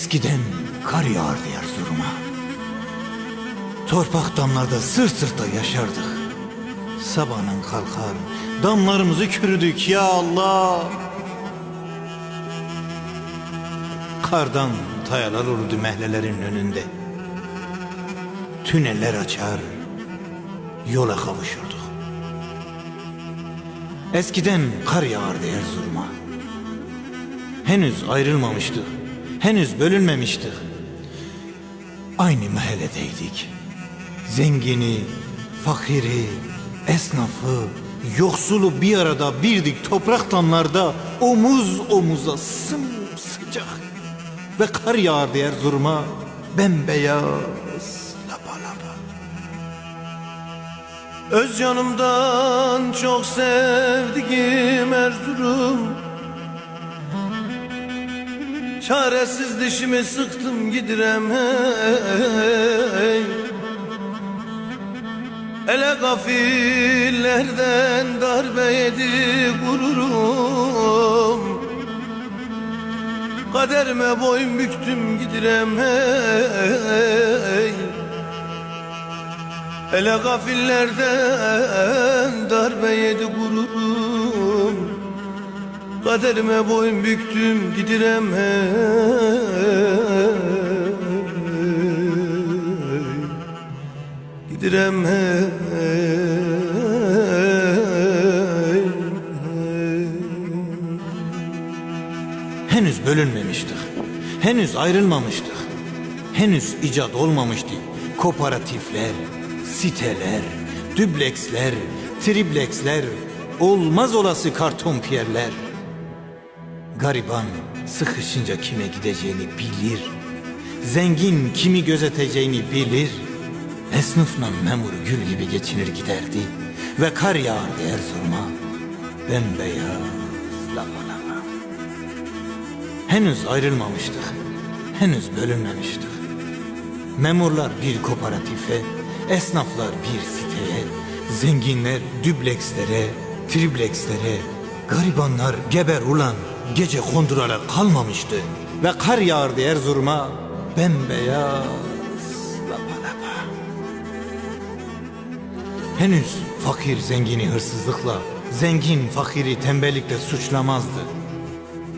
Eskiden kar yağardı Erzurum'a. Torpak damlarda sırt sırta yaşardık. Sabahın kalkar, damlarımızı kürüdük ya Allah. Kardan tayalar olurdu mehlelerin önünde. Tüneller açar, yola kavuşurduk. Eskiden kar yağardı Erzurum'a. Henüz ayrılmamıştık. Henüz bölünmemiştik. Aynı mahalledeydik. Zengini, fakiri, esnafı, yoksulu bir arada birdik toprak damlarda omuz omuza sımsıcak. Ve kar yağardı Erzurum'a bembeyaz lapa lapa. Öz yanımdan çok sevdiğim Erzurum Çaresiz dişimi sıktım gidirem hey. Ele gafillerden darbe yedi gururum. Kaderime boyun büktüm gidirem hey. Ele gafillerden darbe yedi gururum Kaderime boyun büktüm gidirem hey Gidirem hey. Henüz bölünmemiştik. Henüz ayrılmamıştık. Henüz icat olmamıştı. Kooperatifler, siteler, dübleksler, tripleksler, olmaz olası karton piyerler. Gariban sıkışınca kime gideceğini bilir. Zengin kimi gözeteceğini bilir. Esnafla memur gül gibi geçinir giderdi. Ve kar yağardı Erzurum'a. Bembeyaz, lapa. Henüz ayrılmamıştık. Henüz bölünmemiştik. Memurlar bir kooperatife, esnaflar bir siteye, zenginler düblekslere, triplekslere, garibanlar geber ulan gece kondurarak kalmamıştı. Ve kar yağardı Erzurum'a bembeyaz lapa lapa. Henüz fakir zengini hırsızlıkla, zengin fakiri tembellikle suçlamazdı.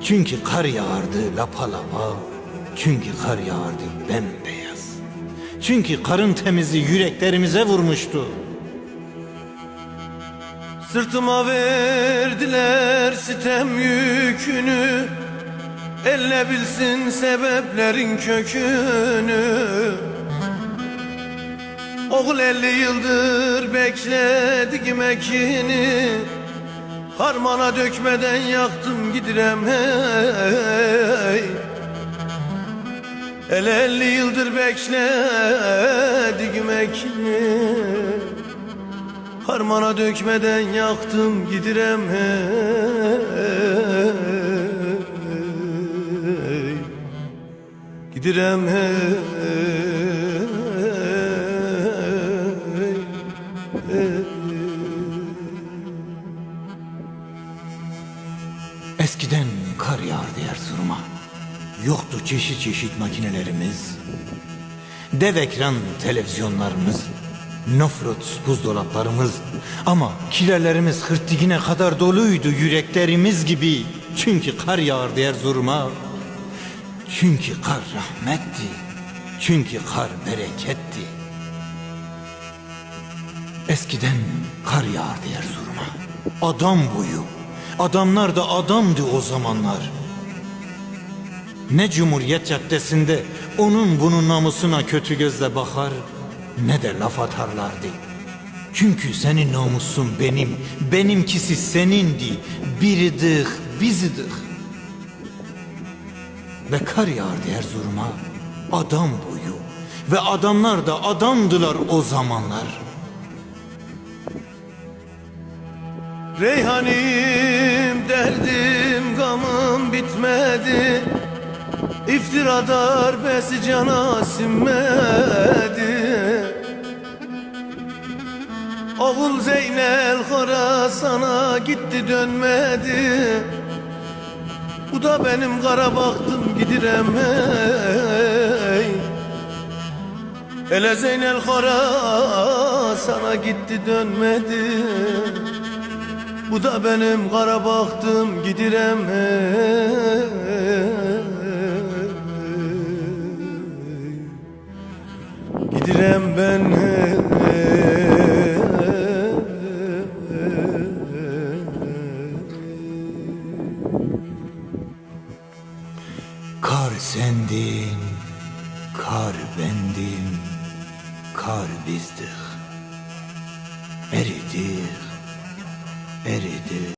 Çünkü kar yağardı lapa lapa. Çünkü kar yağardı bembeyaz. Çünkü karın temizi yüreklerimize vurmuştu. Sırtıma verdiler sitem yükünü. Elle bilsin sebeplerin kökünü. Oğul elli yıldır bekledik ekini Harmana dökmeden yaktım gidirem hey. El elli yıldır bekledik ekini Harmana dökmeden yaktım gidirem hey Gidirem hey. Eskiden kar yağardı Erzurum'a. Yoktu çeşit çeşit makinelerimiz. Dev ekran televizyonlarımız. Nofrut buzdolaplarımız. Ama kilerlerimiz hırtdikine kadar doluydu yüreklerimiz gibi. Çünkü kar yağardı Erzurum'a. Çünkü kar rahmetti. Çünkü kar bereketti. Eskiden kar yağardı Erzurum'a. Adam boyu. Adamlar da adamdı o zamanlar. Ne Cumhuriyet Caddesi'nde onun bunun namusuna kötü gözle bakar ne de laf atarlardı. Çünkü senin namusun benim, benimkisi senindi. Biridik, bizidik. Ve kar yağardı Erzurum'a adam boyu. Ve adamlar da adamdılar o zamanlar. Reyhanim derdim gamım bitmedi İftira darbesi cana sinmedi. Oğul Zeynel Horasan'a gitti dönmedi. Bu da benim kara baktım gidirem hey Hele Zeynel Kara sana gitti dönmedi. Bu da benim kara baktım gidirem Gidirem ben Kar sendin, kar bendim, kar bizdik. Eridik, eridik.